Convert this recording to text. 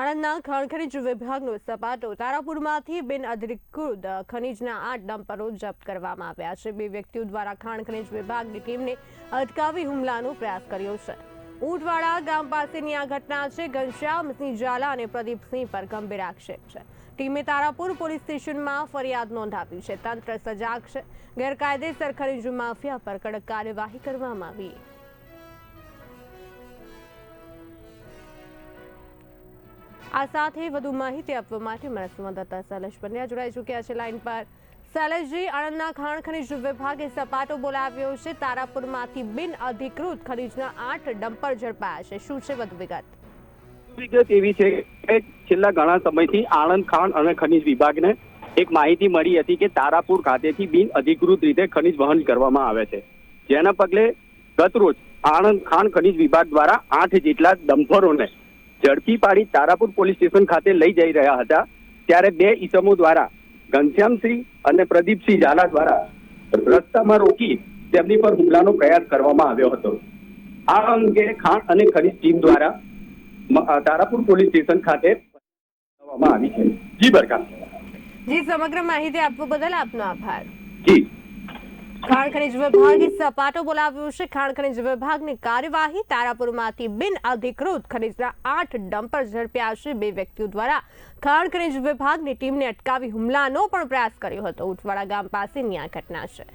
આણંદના ખાણ ખનીજ વિભાગનો સપાટો તારાપુરમાંથી બિન અધિકૃત ખનીજના આઠ ડમ્પરો જપ્ત કરવામાં આવ્યા છે. બે વ્યક્તિઓ દ્વારા ખાણ ખનીજ વિભાગની ટીમને અટકાવી હુમલાનો પ્રયાસ કર્યો છે. ઊંટવાડા ગામ પાસેની આ ઘટના છે. ઘનશ્યામસિંહ ઝાલા અને પ્રદીપસિંહ પર ગંભીર આક્ષેપ છે. ટીમે તારાપુર પોલીસ સ્ટેશનમાં ફરિયાદ નોંધાવી છે. તંત્ર સજાગ છે. ગેરકાયદેસર ખનીજ માફિયા પર કડક કાર્યવાહી કરવામાં આવી. આ સાથે વધુ માહિતી આપવા માટે મારા સંવાદદાતા શૈલેષ પંડ્યા જોડાઈ ચૂક્યા છે લાઈન પર. શૈલેષજી, આણંદના ખાણ ખનીજ વિભાગે સપાટો બોલાવ્યો છે. તારાપુરમાંથી બિન અધિકૃત ખનીજના આઠ ડમ્પર ઝડપાયા છે. શું છે વધુ વિગત? વિગત એવી છે કે છેલ્લા ઘણા સમયથી આણંદ ખાણ અને ખનિજ વિભાગને એક માહિતી મળી હતી કે તારાપુર ખાતેથી બિન અધિકૃત રીતે ખનિજ વહન કરવામાં આવે છે. જેના પગલે ગતરોજ આણંદ ખાણ ખનિજ વિભાગ દ્વારા આઠ જેટલા ડમ્પરોને ઝડપી પાડી તારાપુર પોલીસ સ્ટેશન ખાતે લઈ જઈ રહ્યા હતા. ત્યારે બે ઈસમો દ્વારા ઘનશ્યામસિંહ અને પ્રદીપસિંહ ઝાલા દ્વારા રસ્તામાં રોકી તેમની પર હુમલાનો પ્રયાસ કરવામાં આવ્યો હતો. આ અંગે ખાણ અને ખનિજ ટીમ દ્વારા તારાપુર પોલીસ સ્ટેશન ખાતે કરવામાં આવી છે. જી બરકા જી સમગ્ર માહિતી આપવા બદલ આપનો આભાર. જી. ખાણ ખનિજ વિભાગે સપાટો બોલાવ્યો છે. ખાણ ખનિજ વિભાગની કાર્યવાહી તારાપુરમાંથી બિન અધિકૃત ખનીજના આઠ ડમ્પર ઝડપ્યા છે. બે વ્યક્તિઓ દ્વારા ખાણ ખનિજ વિભાગની ટીમને અટકાવી હુમલાનો પણ પ્રયાસ કર્યો હતો. ઉટવાડા ગામ પાસેની આ ઘટના છે.